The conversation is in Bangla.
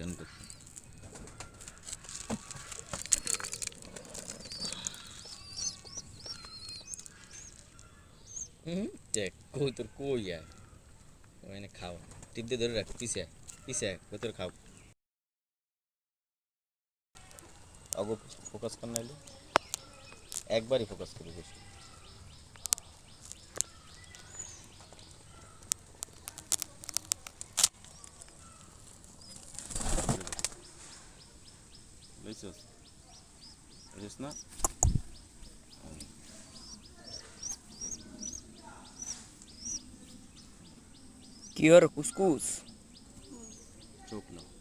গান করতে দেখ কই তোর কই আয়? ওখানে খাও। টিপ দিয়ে ধরে রাখ পিছে পিছে কই তোর খাও। আগো ফোকাস কর নাইলে। একবারই ফোকাস করি বেশি লইছস লইছস না কি হর কুসকুস চোখ না